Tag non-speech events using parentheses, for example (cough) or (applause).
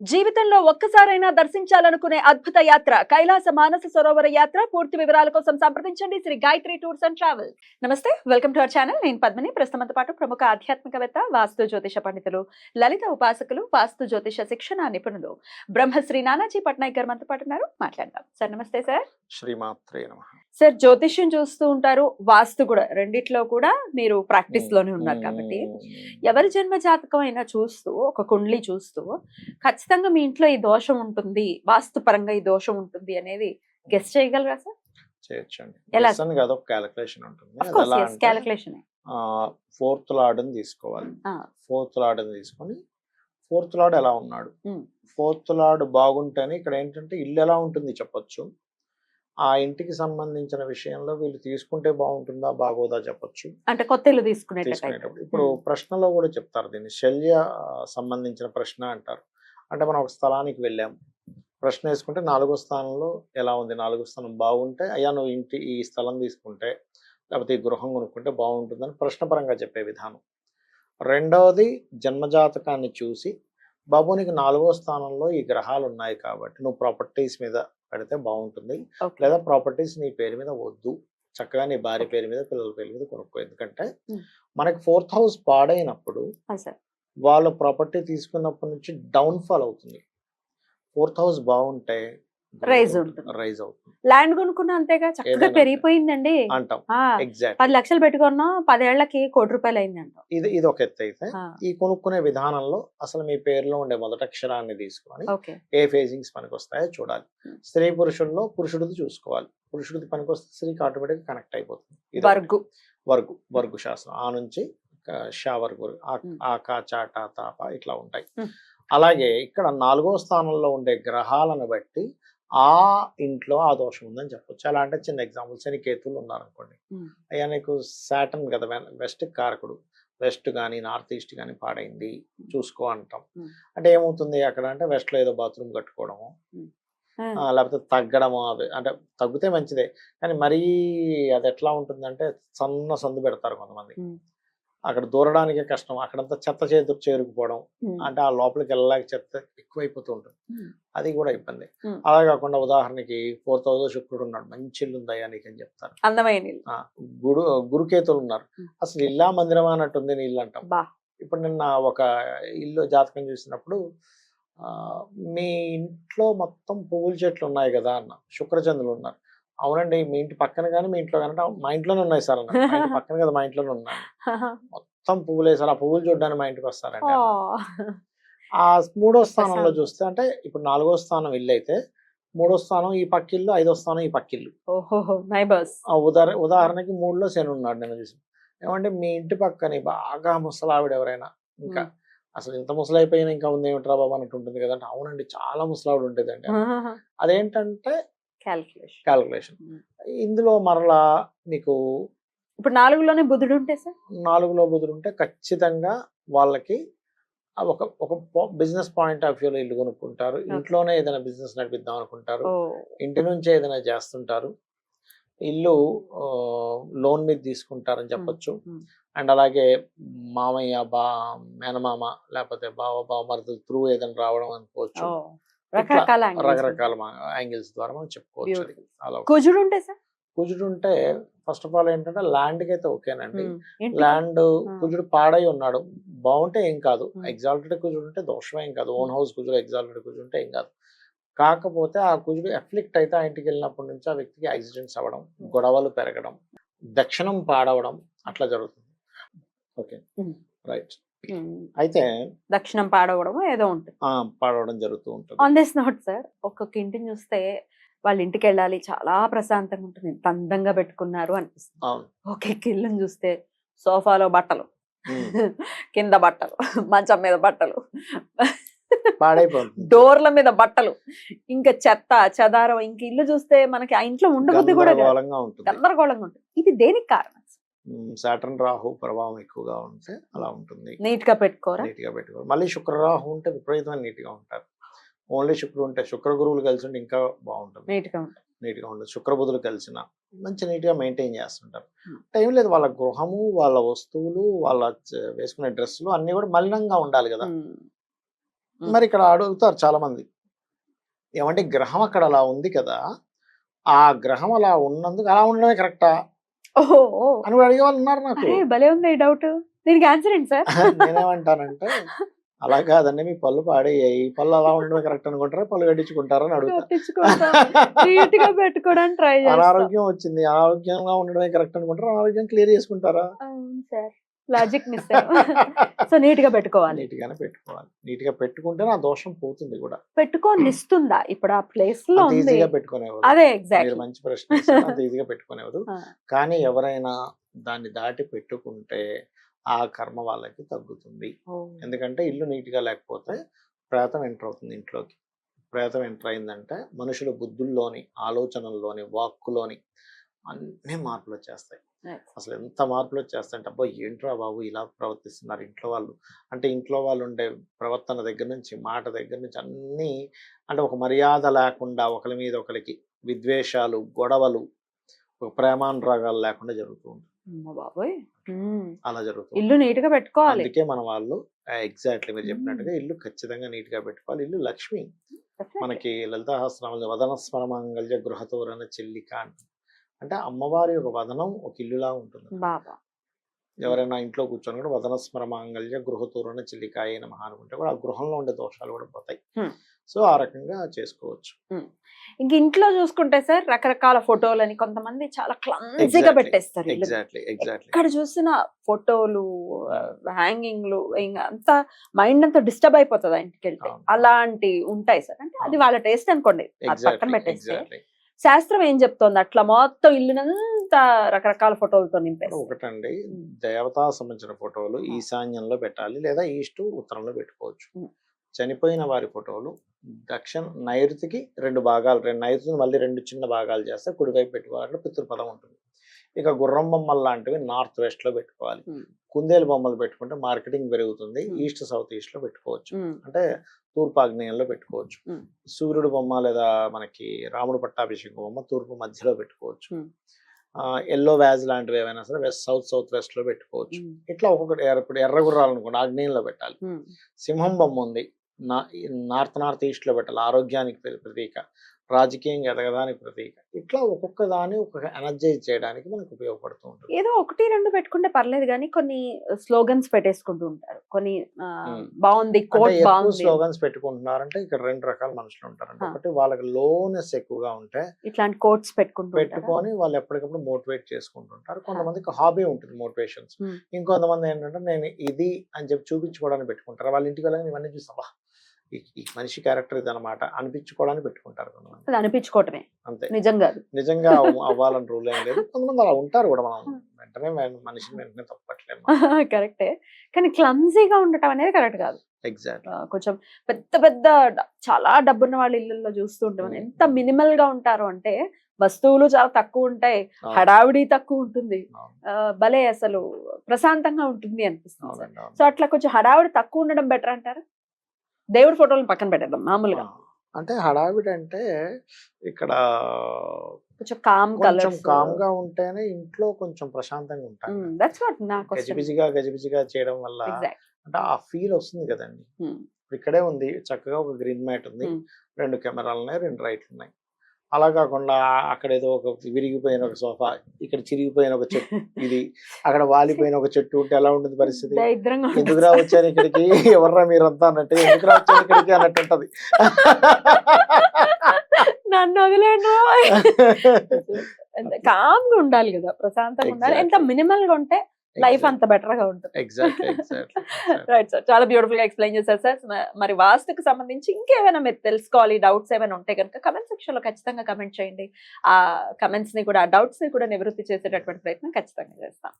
జీవితంలో ఒక్కసారైనా దర్శించాలనుకునే అద్భుత యాత్ర కైలాస మానస సరోవర యాత్ర. పూర్తి వివరాల కోసం సంప్రదించండి. Shri Gayatri tours and travel నమస్తే వెల్కమ్ టు అవర్ ఛానల్. నేను పద్మిని. ప్రస్తుతంతో పాటు ప్రముఖ ఆధ్యాత్మికవేత్త వాస్తు జ్యోతిష పండితులు లలిత ఉపాసకులు వాస్తు జ్యోతిష శిక్షణ నిపుణులు బ్రహ్మశ్రీ నానాజీ పట్నాయక్ గారు మనతో పాటు ఉన్నారు. మాట్లాడదాం. సార్ నమస్తే సార్. శ్రీమాత్రే నమ. సార్ జ్యోతిష్యం చూస్తూ ఉంటారు వాస్తు కూడా రెండిట్లో కూడా మీరు ప్రాక్టీస్లోనే ఉన్నారు కాబట్టి. ఎవరి జన్మ జాతకం అయినా చూస్తూ ఒక కుండ్లి చూస్తూ ఖచ్చితంగా మీ ఇంట్లో ఈ దోషం ఉంటుంది వాస్తు పరంగా ఈ దోషం ఉంటుంది అనేది గెస్ట్ చేయగలరా సార్? చేయొచ్చండి. కాదు ఒక క్యాలిక్యులేషన్ ఉంటుంది. క్యాలిక్యులేషన్ ఫోర్త్ లార్డ్ని తీసుకోవాలి. ఫోర్త్ లార్డ్ని తీసుకొని ఫోర్త్ లార్డ్ ఎలా ఉన్నాడు. ఫోర్త్ లార్డ్ బాగుంటేనే ఇక్కడ ఏంటంటే ఇల్లు ఎలా ఉంటుంది చెప్పొచ్చు. ఆ ఇంటికి సంబంధించిన విషయంలో వీళ్ళు తీసుకుంటే బాగుంటుందా బాగోదా చెప్పొచ్చు. అంటే కొత్త ఇల్లు తీసుకునేటప్పుడు. ఇప్పుడు ప్రశ్నలో కూడా చెప్తారు దీన్ని. శల్య సంబంధించిన ప్రశ్న అంటారు. అంటే మనం ఒక స్థలానికి వెళ్ళాం. ప్రశ్న వేసుకుంటే నాలుగో స్థానంలో ఎలా ఉంది? నాలుగో స్థానం బాగుంటే అయ్యా నువ్వు ఇంటి ఈ స్థలం తీసుకుంటే లేకపోతే ఈ గృహం కొనుక్కుంటే బాగుంటుందని ప్రశ్నపరంగా చెప్పే విధానం. రెండవది జన్మజాతకాన్ని చూసి బాబు నీకు నాలుగో స్థానంలో ఈ గ్రహాలు ఉన్నాయి కాబట్టి నువ్వు ప్రాపర్టీస్ మీద పెడితే బాగుంటుంది. లేదా ప్రాపర్టీస్ నీ పేరు మీద వద్దు. చక్కగా నీ భార్య పేరు మీద పిల్లల పేరు మీద కొనుక్కో. ఎందుకంటే. మనకి ఫోర్త్ హౌస్ పాడైనప్పుడు వాళ్ళ ప్రాపర్టీ తీసుకున్నప్పటి నుంచి డౌన్ ఫాల్ అవుతుంది. ఫోర్త్ హౌస్ బాగుంటే ఉంటుంది. రైజ్ అవుతుంది. ల్యాండ్ కొనుక్కున్నా అంతేగా చక్కగా. పెరిగిపోయిందండి. అంటాం. ఎగ్జాక్ట్ పది లక్షలు పెట్టుకున్నా పదేళ్ళకి కోటి రూపాయలు అయింది అంటాం ఇది ఇది ఒక ఎత్తు అయితే ఈ కొనుక్కునే విధానంలో అసలు మీ పేరులో ఉండే మొదటి అక్షరాన్ని తీసుకొని ఓకే. ఏ ఫేజింగ్స్ పనికి వస్తాయో చూడాలి. స్త్రీ పురుషుల్లో పురుషుడిది చూసుకోవాలి. పురుషుడిది పనికి వస్తే స్త్రీకి ఆటోమేటిక్ కనెక్ట్ అయిపోతుంది. వర్గు. వర్గు వర్గు శాస్త్రం ఆ నుంచి క- షా వర్గు ఆ-. ఆకా చాట తాప ఇట్లా ఉంటాయి. అలాగే ఇక్కడ నాలుగో స్థానంలో ఉండే గ్రహాలను బట్టి ఆ ఇంట్లో ఆ దోషం ఉందని చెప్పొచ్చు. అలా అంటే చిన్న ఎగ్జాంపుల్ శని కేతువులు ఉన్నారనుకోండి. అయ్యా నీకు సాటన్ కదా వెస్ట్ కారకుడు. వెస్ట్ కానీ నార్త్ ఈస్ట్ కానీ పాడైంది. చూసుకో అంటాం. అంటే ఏమవుతుంది అక్కడ అంటే వెస్ట్లో ఏదో బాత్రూమ్ కట్టుకోవడము లేకపోతే తగ్గడము అవి అంటే తగ్గితే మంచిదే. కానీ మరీ అది ఎట్లా ఉంటుందంటే సన్న సందు పెడతారు కొంతమంది. అక్కడ దూరడానికే కష్టం. అక్కడంతా చెత్త చేతు చేరుకుపోవడం. అంటే ఆ లోపలికి వెళ్ళలేక చెత్త ఎక్కువైపోతూ ఉంటుంది. అది కూడా ఇబ్బంది. అలా కాకుండా ఉదాహరణకి ఫోర్ థౌజండ్ శుక్రుడు ఉన్నాడు. మంచి ఇల్లు ఉందయ్యా నీకు అని చెప్తారు. అందమైన గురు గురుకేతులు ఉన్నారు. అసలు ఇల్లా మందిరం అన్నట్టుంది నీ ఇల్లు అంటాం. ఇప్పుడు నిన్న ఒక ఇల్లు జాతకం చూసినప్పుడు ఆ, మీ ఇంట్లో మొత్తం పువ్వుల చెట్లు ఉన్నాయి కదా అన్న. శుక్రచంద్రులు ఉన్నారు. అవునండి. మీ ఇంటి పక్కన కానీ మీ ఇంట్లో కానీ మా ఇంట్లోనే ఉన్నాయి సార్ అన్న మా ఇంటి పక్కన కదా మా ఇంట్లోనే ఉన్నాయి (laughs) మొత్తం పువ్వులు వేసారు ఆ పువ్వులు చూడడానికి మా ఇంటికి వస్తారండి. ఆ మూడో స్థానంలో. చూస్తే అంటే ఇప్పుడు నాలుగో స్థానం ఇల్లు అయితే మూడో స్థానం ఈ పక్కిల్లు ఐదో స్థానం ఈ పక్కిల్లు. ఉదాహరణ ఉదాహరణకి మూడులో శని ఉన్నాడు నేను చూసి. ఏమంటే మీ ఇంటి పక్కని బాగా ముసలావిడ ఎవరైనా ఇంకా. అసలు ఇంత ముసలైపోయినా ఇంకా ఉంది ఏమిట్రా బాబు అన్నట్టు ఉంటుంది కదా అంటే అవునండి. చాలా ముసలావిడ ఉంటుంది అండి అదేంటంటే క్యాల్కులేషన్ క్యాలిక్యులేషన్ మ్మ్. ఇందులో మరలా మీకు ఇప్పుడు నాలుగులోనే బుధుడు ఉంటే సార్? నాలుగులో బుధుడు ఉంటే ఖచ్చితంగా వాళ్ళకి ఒక ఒక బిజినెస్ పాయింట్ ఆఫ్ వ్యూలో ఇల్లు కొనుక్కుంటారు. ఇంట్లోనే ఏదైనా బిజినెస్ నడిపిద్దాం అనుకుంటారు. ఇంటి నుంచే ఏదైనా చేస్తుంటారు. ఇల్లు లోన్ మీద తీసుకుంటారని చెప్పొచ్చు. మ్మ్. అండ్ అలాగే మామయ్య బా మేనమామ లేకపోతే బావ బావమరుదులు త్రూ ఏదైనా రావడం అనుకోవచ్చు. రకరకాల రకరకాల యాంగిల్స్ ద్వారా మనం చెప్పుకోవచ్చు. అలా. కుజుడు ఉంటే సార్? కుజుడు ఉంటే ఫస్ట్ ఆఫ్ ఆల్ ఏంటంటే ల్యాండ్కి అయితే ఓకేనండి. ల్యాండ్ కుజుడు పాడై ఉన్నాడు. బాగుంటే ఏం కాదు. ఎగ్జాల్టెడ్ కుజుడు ఉంటే దోషం ఏం కాదు. ఓన్ హౌస్ కుజుడు ఎగ్జాల్టెడ్ కుజుడు ఉంటే ఏం కాదు. కాకపోతే ఆ కుజుడు ఎఫ్లిక్ట్ అయితే ఆ ఇంటికి వెళ్ళినప్పటి నుంచి ఆ వ్యక్తికి యాక్సిడెంట్స్ అవ్వడం గొడవలు పెరగడం దక్షిణం పాడవడం అట్లా జరుగుతుంది. ఓకే. రైట్. అయితే దక్షిణం పాడవడం ఏదో ఉంటుంది. పాడవడం జరుగుతూ ఉంటుంది. ఆన్ దిస్ నోట్ సార్ ఒక్కొక్క ఇంటిని చూస్తే వాళ్ళ ఇంటికి వెళ్ళాలి చాలా ప్రశాంతంగా ఉంటుంది ఎంత అందంగా పెట్టుకున్నారు అనిపిస్తుంది. ఒక్కొక్క ఇల్లుని చూస్తే సోఫాలో బట్టలు. (laughs) కింద బట్టలు మంచం మీద బట్టలు డోర్ల మీద బట్టలు ఇంకా చెత్త చెదారం ఇంక ఇల్లు చూస్తే మనకి ఆ ఇంట్లో ఉండబుద్ధి కూడా గందరగోళంగా ఉంటుంది. ఇది దేనికి కారణం? సాటర్న్ రాహు ప్రభావం ఎక్కువగా ఉంటే అలా ఉంటుంది. నీట్గా పెట్టుకోరా? నీట్గా పెట్టుకోవాలి మళ్ళీ శుక్ర రాహు ఉంటే విపరీతమైన నీట్గా ఉంటారు. ఓన్లీ శుక్రుడు ఉంటే శుక్ర గురువులు కలిసి ఉంటే ఇంకా బాగుంటుంది. నీట్గా ఉంటుంది. నీట్గా ఉంటుంది శుక్ర బుధులు కలిసిన మంచి నీట్గా మెయింటైన్ చేస్తుంటారు. టైం లేదు వాళ్ళ గృహము వాళ్ళ వస్తువులు వాళ్ళ వేసుకునే డ్రెస్సులు అన్ని కూడా మలినంగా ఉండాలి కదా. మరి ఇక్కడ అడుగుతారు చాలా మంది ఏమంటే గ్రహం అక్కడ అలా ఉంది కదా. ఆ గ్రహం అలా ఉన్నందుకు అలా ఉండడమే కరెక్టా. అని కూడా అడిగే వాళ్ళు ఉన్నారు నాకు భలే ఉంది డౌట్. దీనికి ఆన్సర్ ఏంటి సార్? నేనేమంటానంటే అలా కాదండి మీ పళ్ళు పాడేయాయి పళ్ళు అలా ఉండడమే కరెక్ట్ అనుకుంటారా? పళ్ళు కట్టించుకుంటారా అని అడుగుతా. కట్టించుకుంటాం. నీట్గా పెట్టుకోవడానికి ట్రై (laughs) చేస్తాం. అనారోగ్యం వచ్చింది. అనారోగ్యంగా ఉండడమే కరెక్ట్ అనుకుంటారా? అనారోగ్యం క్లియర్ చేసుకుంటారా? లాజిక్ మిస్ సో నీట్గా పెట్టుకోవాలి. నీట్ గానే పెట్టుకోవాలి. నీట్గా పెట్టుకుంటే నా దోషం పోతుంది కూడా. పెట్టుకొని ఇస్తుందా ఇప్పుడు ఆ ప్లేస్లో ఈజీగా పెట్టుకునేవారు అదే ఎగ్జాక్ట్ మంచి ప్రశ్న అంత ఈజీగా పెట్టుకునేవారు కానీ ఎవరైనా దాన్ని దాటి పెట్టుకుంటే ఆ కర్మ వాళ్ళకి తగ్గుతుంది. ఎందుకంటే ఇల్లు నీట్గా లేకపోతే ప్రేతం ఎంటర్ అవుతుంది ఇంట్లోకి. ప్రేతం ఎంటర్ అయిందంటే మనుషుల బుద్ధుల్లోని ఆలోచనల్లోని వాక్కులోని అన్ని మార్పులు వచ్చేస్తాయి. అసలు ఎంత మార్పులు వచ్చేస్తాయంటే అబ్బా! ఏంట్రా బాబు ఇలా ప్రవర్తిస్తున్నారు ఇంట్లో వాళ్ళు. అంటే ఇంట్లో వాళ్ళు ఉండే ప్రవర్తన దగ్గర నుంచి మాట దగ్గర నుంచి అన్నీ అంటే ఒక మర్యాద లేకుండా ఒకరి మీద ఒకరికి విద్వేషాలు గొడవలు ఒక ప్రేమానురాగాలు లేకుండా జరుగుతూ ఉంటుంది బాబోయ్. అలా జరుగుతుంది ఇల్లు నీట్గా పెట్టుకోవాలి. అందుకే మన వాళ్ళు ఎగ్జాక్ట్లీ మీరు చెప్పినట్టుగా ఇల్లు ఖచ్చితంగా నీట్గా పెట్టుకోవాలి. ఇల్లు లక్ష్మి. మనకి లలితాహస్రమంలో వదన స్మరమంగళ్య గృహతోరణ చెల్లిక అంట అంటే అమ్మవారి ఒక వదనం ఒక ఇల్లులా ఉంటుంది బాబా. ఎవరైనా ఇంట్లో కూర్చొని కూడా వదన స్మరమాంగళ్య గృహతోరణ చిల్లికాయ నమః అనుకుంటే కూడా ఆ గృహంలో ఉండే దోషాలు కూడా పోతాయి. సో ఆ రకంగా చేసుకోవచ్చు. ఇంక ఇంట్లో చూసుకుంటే సార్ రకరకాల ఫోటోలని కొంతమంది చాలా Exactly. పెట్టేస్తారు ఎక్కడ చూసిన ఫోటోలు హ్యాంగింగ్లు ఇంకా అంతా మైండ్ అంతా డిస్టర్బ్ అయిపోతుంది ఇంటికి వెళ్తే. అలాంటి ఉంటాయి సార్. అంటే అది వాళ్ళ టేస్ట్ అనుకోండి. పక్కన ఎగ్జాక్ట్లీ పెట్టేస్తే ఎగ్జాక్ట్లీ. శాస్త్రం ఏం చెప్తోంది అట్లా మొత్తం ఇల్లునంతా రకరకాల ఫోటోలతో నింపేస్తారు ఒకటండి. దేవతా సంబంధించిన ఫోటోలు. ఈశాన్యంలో పెట్టాలి లేదా ఈస్ట్ ఉత్తరంలో పెట్టుకోవచ్చు. చనిపోయిన వారి ఫోటోలు దక్షిణ నైరుతికి రెండు భాగాలు రెండు నైరుతిని మళ్ళీ రెండు చిన్న భాగాలు చేస్తే కుడివైపు పెట్టుకోవాలి అక్కడ పితృపదం ఉంటుంది ఇక గుర్రం బొమ్మలు లాంటివి నార్త్ వెస్ట్లో పెట్టుకోవాలి. కుందేలు బొమ్మలు పెట్టుకుంటే మార్కెటింగ్ పెరుగుతుంది. ఈస్ట్ సౌత్ ఈస్ట్లో పెట్టుకోవచ్చు అంటే తూర్పు ఆగ్నేయంలో పెట్టుకోవచ్చు. సూర్యుడు బొమ్మ లేదా మనకి రాముడు పట్టాభిషేకం బొమ్మ తూర్పు మధ్యలో పెట్టుకోవచ్చు. ఎల్లో వ్యాజ్ లాంటివి ఏవైనా సరే వెస్ట్ సౌత్ సౌత్ వెస్ట్లో పెట్టుకోవచ్చు ఇట్లా ఒక్కొక్కటి ఎర్ర- ఇప్పుడు ఎర్ర గుర్రాలు అనుకోండి ఆగ్నేయంలో పెట్టాలి. సింహం బొమ్మ ఉంది. నార్త్ నార్త్ ఈస్ట్లో పెట్టాలి. ఆరోగ్యానికి ప్ర- ప్రతీక. రాజకీయంగా ఎదగడానికి ప్రతీక. ఇట్లా ఒక్కొక్క దాన్ని ఒక్కొక్క ఎనర్జైజ్ చేయడానికి మనకు ఉపయోగపడుతూ ఉంటుంది. ఏదో ఒకటి రెండు పెట్టుకుంటే పర్లేదు కానీ కొన్ని స్లోగన్స్ పెట్టేసుకుంటూ ఉంటారు. కొన్ని. బాగుంది స్లోగన్స్ పెట్టుకుంటున్నారంటే ఇక్కడ రెండు రకాల మనుషులు ఉంటారంట ఆ. ఒకటి వాళ్ళకి లోనెస్ ఎక్కువగా ఉంటే ఇట్లాంటి కోట్స్ పెట్టుకుంటూ ఉంటారా? పెట్టుకొని వాళ్ళు ఎప్పటికప్పుడు మోటివేట్ చేసుకుంటుంటారు కొంతమందికి హాబీ ఉంటుంది మోటివేషన్స్. ఇంకొంతమంది ఏంటంటే నేను ఇది అని చెప్పి చూపించుకోవడానికి పెట్టుకుంటారు. వాళ్ళ ఇంటికి వెళ్ళగానే ఇవన్నీ చూస్తావా ఈ మనిషి క్యారెక్టర్ ఇది అనమాట అనిపించుకోవడానికి పెట్టుకుంటారు కొంతమంది. అనిపించుకోవటమే. అంతే. నిజంగా నిజంగా అవ్- అవ్వాలని రూల్ ఏం లేదు. కొంతమంది అలా ఉంటారు కూడా మనం. (laughs) వెంటనే మనిషిని వెంటనే తప్పట్లేము కరెక్టే (laughs) కానీ క్లమ్జీగా ఉండటం అనేది కరెక్ట్ కాదు. ఎగ్జాక్ట్ కొంచెం పెద్ద పెద్ద చాలా డబ్బున్న వాళ్ళ ఇళ్ళల్లో చూస్తూ ఉంటాం. ఎంత మినిమల్గా ఉంటారు అంటే వస్తువులు చాలా తక్కువ ఉంటాయి. హడావిడి తక్కువ ఉంటుంది. భలే అసలు ప్రశాంతంగా ఉంటుంది అనిపిస్తుంది. సో అట్లా కొంచెం హడావిడి తక్కువ ఉండడం బెటర్ అంటారు? దేవుడి ఫోటోలను పక్కన పెట్టేద్దాం మామూలుగా. అంటే హడావిడి అంటే ఇక్కడ కొంచెం కామ్ కొంచెం కామ్గా ఉంటేనే ఇంట్లో కొంచెం ప్రశాంతంగా ఉంటాం దట్స్ వాట్ నా క్వశ్చన్ గజిబిజిగా గజిబిజిగా చేయడం వల్ల అంటే ఆ ఫీల్ వస్తుంది కదండి. ఇప్పుడు ఇక్కడే ఉంది చక్కగా ఒక గ్రీన్ మ్యాట్ ఉంది. Hmm. రెండు కెమెరాలు ఉన్నాయి రెండు రైట్లు ఉన్నాయి అలా కాకుండా అక్కడ ఏదో ఒక విరిగిపోయిన ఒక సోఫా ఇక్కడ చిరిగిపోయిన ఒక చెట్టు (laughs) ఇది అక్కడ వాలిపోయిన ఒక చెట్టు ఉంటే ఎలా ఉంటుంది పరిస్థితి? ఎందుకురా వచ్చాను ఇక్కడికి? ఎవర్రా మీరంతా అన్నట్టు? ఎందుకురా వచ్చాను ఇక్కడికి అన్నట్టు ఉంటది. నన్ను వదిలేండి (laughs) కామ్గా ఉండాలి కదా ప్రశాంతంగా ఉండాలి. ఎంత. మినిమల్గా ఉంటే లైఫ్ అంత బెటర్గా ఉంటుంది. రైట్ సార్ చాలా బ్యూటిఫుల్గా ఎక్స్ప్లెయిన్ చేశారు సార్ మరి వాస్తుకు సంబంధించి ఇంకేమైనా మీరు తెలుసుకోవాలి డౌట్స్ ఏమైనా ఉంటే కనుక కమెంట్ సెక్షన్లో ఖచ్చితంగా కమెంట్ చేయండి. ఆ కమెంట్స్ని కూడా ఆ డౌట్స్ని కూడా నివృత్తి చేసేటటువంటి ప్రయత్నం ఖచ్చితంగా చేస్తాం.